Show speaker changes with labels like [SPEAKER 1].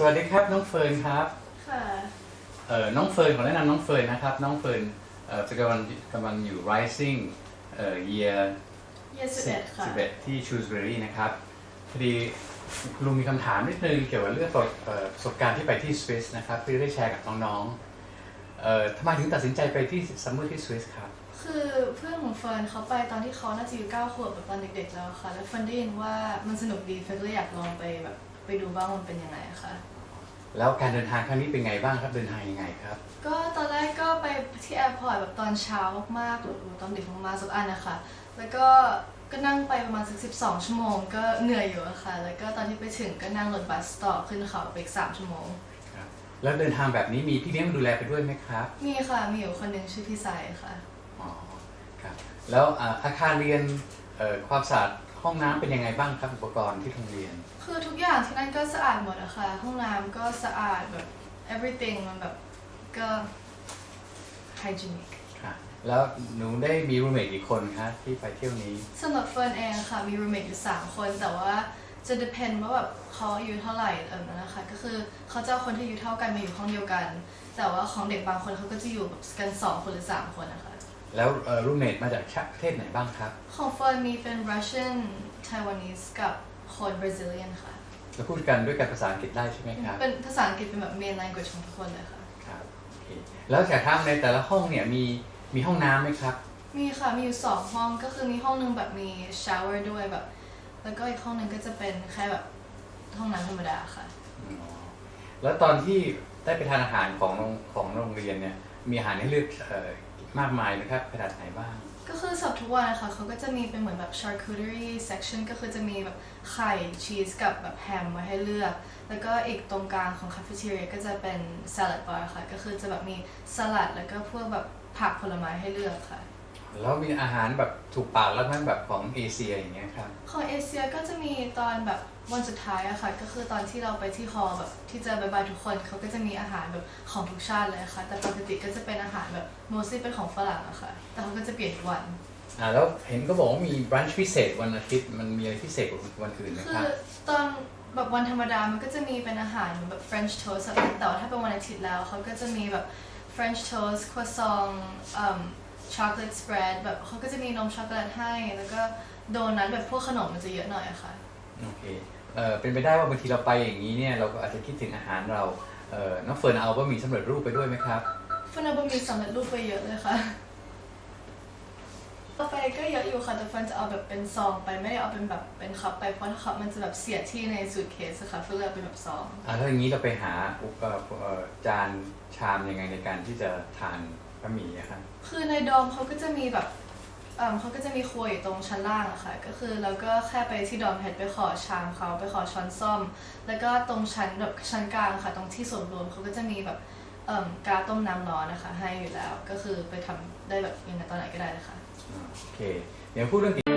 [SPEAKER 1] สวัสดีครับน้องเฟิร์นครับ
[SPEAKER 2] ค่ะ
[SPEAKER 1] เอ่อน้องเฟิร์นขอแนะนำน้องเฟิร์นนะครับ น้องเฟิร์นเอ่อเป็นกำลังกำลังอยู่ rising เอ่อ year
[SPEAKER 2] เยสิบเอ็ดค่ะ
[SPEAKER 1] 11ที่ Shrewsbury นะครับพอดีลุงมีคำถามนิดนึงเกี่ยวกับเรื่องประเอ่อประสบการณ์ที่ไปที่สวิสนะครับเพื่อได้แชร์กับน้องๆเอ่อทำไมถึงตัดสินใจไปที่ซัมเมอร์ที่สวิสครับ
[SPEAKER 2] คือเพื่อนของเฟิร์นเขาไปตอนที่เขาน่าจะอยู่เก้าขวบแบบตอนเด็กๆแล้วค่ะ แล้วเฟิร์นได้ยินว่ามันสนุกดีเฟิร์นก็เลยอยากลองไปแบบ ไปดูบ้างมันเป็นยังไงค่ะ
[SPEAKER 1] แล้วการเดินทางครั้งนี้เป็นไงบ้างครับ เดินทางยังไงครับ
[SPEAKER 2] ก็ตอนแรกก็ไปที่แอร์พอร์ตแบบตอนเช้ามากๆหรือตอนดึกมากๆสักอันนะคะ แล้วก็ก็นั่งไปประมาณสักสิบสองชั่วโมง ก็เหนื่อยอยู่อะค่ะ แล้วก็ตอนที่ไปถึงก็นั่งรถบัสต่อขึ้นเขาไปอีกสามชั่วโมง
[SPEAKER 1] ครับแล้วเดินทางแบบนี้มีพี่เลี้ยงดูแลไปด้วยไหมครับ
[SPEAKER 2] มีค่ะมีอยู่คนหนึ่งชื่อพี่ไซค่ะ
[SPEAKER 1] อ๋อ ครับ แล้วอ่าอาคารเรียนเอ่อความสะอาด ห้องน้ำเป็นยังไงบ้างครับอุปกรณ์ที่โรงเรียน
[SPEAKER 2] คือทุกอย่างที่นั่นก็สะอาดหมดอะค่ะ ห้องน้ำก็สะอาดแบบ everything มันแบบก็ hygienic
[SPEAKER 1] ค่ะ แล้วหนูได้มีรูเมทกี่คนคะที่ไปเที่ยวนี้
[SPEAKER 2] สำหรับเฟิร์นเองค่ะ มี roommate อยู่สามคน แต่ว่าจะ depend ว่าแบบเขาอายุเท่าไหร่เออนะคะ ก็คือเขาจะเอาคนที่อายุเท่ากันมาอยู่ห้องเดียวกัน แต่ว่าของเด็กบางคนเขาก็จะอยู่แบบกันสองคนหรือสามคนนะคะ
[SPEAKER 1] แล้วรูเมทมาจากชาประเทศไหนบ้างครับ
[SPEAKER 2] ของเฟิร์นมีเป็น Russian Taiwanese กับคน Brazilian ค่ะ
[SPEAKER 1] แล้วพูดกันด้วยกันภาษาอังกฤษได้ใช่ไหมครับ
[SPEAKER 2] เป็นภาษาอังกฤษเป็นแบบ main language ของทุกคนเลยค่ะ
[SPEAKER 1] ครับโอเคแล้วจากทางในแต่ละห้องเนี่ยมีมีห้องน้ำไหมครับ
[SPEAKER 2] มีค่ะ มีอยู่สองห้องก็คือมีห้องหนึงแบบมี shower ด้วยแบบ แล้วก็อีกห้องหนึงก็จะเป็นแค่แบบห้องน้ำธรรมดาค่ะ
[SPEAKER 1] อ๋อแล้วตอนที่ได้ไปทานอาหารของโรงของโรงเรียนเนี่ยมีอาหารให้เลือกเอ่อ มากมายนะครับขนาดไหนบ้าง
[SPEAKER 2] ก็คือสับทุกวันนะคะเขาก็จะมีเป็นเหมือนแบบ charcuterie section ก็คือจะมีแบบไข่ชีสกับแบบแฮมมาให้เลือก แล้วก็อีกตรงกลางของ cafeteria ก็จะเป็น salad bar ค่ะ ก็คือจะแบบมีสลัดแล้วก็พวกแบบผักผลไม้ให้เลือกค่ะ
[SPEAKER 1] แล้วมีอาหารแบบถูกปากแล้วไหมแบบของเอเชียอย่างเงี้ยครับ
[SPEAKER 2] ของเอเชียก็จะมีตอนแบบวันสุดท้ายอะค่ะก็คือตอนที่เราไปที่ฮอลล์แบบที่จะบายบายทุกคนเขาก็จะมีอาหารแบบของทุกชาติเลยค่ะ แต่ปกติก็จะเป็นอาหารแบบ mostly เป็นของฝรั่งอะค่ะ แต่เขาก็จะเปลี่ยนทุกวัน
[SPEAKER 1] อ่าแล้วเห็นก็บอกว่ามีบรันช์พิเศษวันอาทิตย์มันมีอะไรพิเศษกว่าวันอื่นไหม
[SPEAKER 2] คื
[SPEAKER 1] ครั
[SPEAKER 2] อบตอนแบบวันธรรมดามันก็จะมีเป็นอาหารเหมือนแบบ French toast อะไรแต่ว่าถ้าเป็นวันอาทิตย์แล้วเขาก็จะมีแบบ French toast croissant อืม chocolate spread แบบเขาก็จะมีนมช็อกโกแลตให้ แล้วก็โดนัทแบบพวกขนมมันจะเยอะหน่อยอะค่ะ
[SPEAKER 1] โอเคเอ่อเป็นไปได้ว่าบางทีเราไปอย่างนี้เนี่ยเราก็อาจจะคิดถึงอาหารเราเอ่อน้องเฟิร์นเอาบะหมี่สำเร็จรูปไปด้วยไหมครับ
[SPEAKER 2] ฟันเอาบะหมี่สำเร็จรูปไปเยอะเลยค่ะต่อไปก็เยอะอยู่ค่ะแต่ฟันจะเอาแบบเป็นซองไปไม่ได้เอาเป็นแบบเป็นคัพไปเพราะคัพมันจะแบบเสียที่ในสูตเคสอะค่ะฟันเลยเอาเป็นแบบซอง
[SPEAKER 1] อ่าถ้าอย่างนี้เราไปหาอุปเอ่อเอ่อจานชามยังไงในการที่จะทาน บะหมี่อะครับ
[SPEAKER 2] คือในดอมเขาก็จะมีแบบเอ่อเขาก็จะมีครัวอยู่ตรงชั้นล่างอะค่ะ ก็คือเราก็แค่ไปที่ดอมเฮดไปขอชามเขาไปขอช้อนส้อม แล้วก็ตรงชั้นแบบชั้นกลางอะค่ะ ตรงที่ส่วนรวมเขาก็จะมีแบบเอ่อกาต้มน้ำร้อนนะคะ ให้อยู่แล้ว ก็คือไปทำได้แบบยังไงตอนไหนก็ได้เลยค่ะ
[SPEAKER 1] อ่าโอเค เดี๋ยวพูดเรื่อง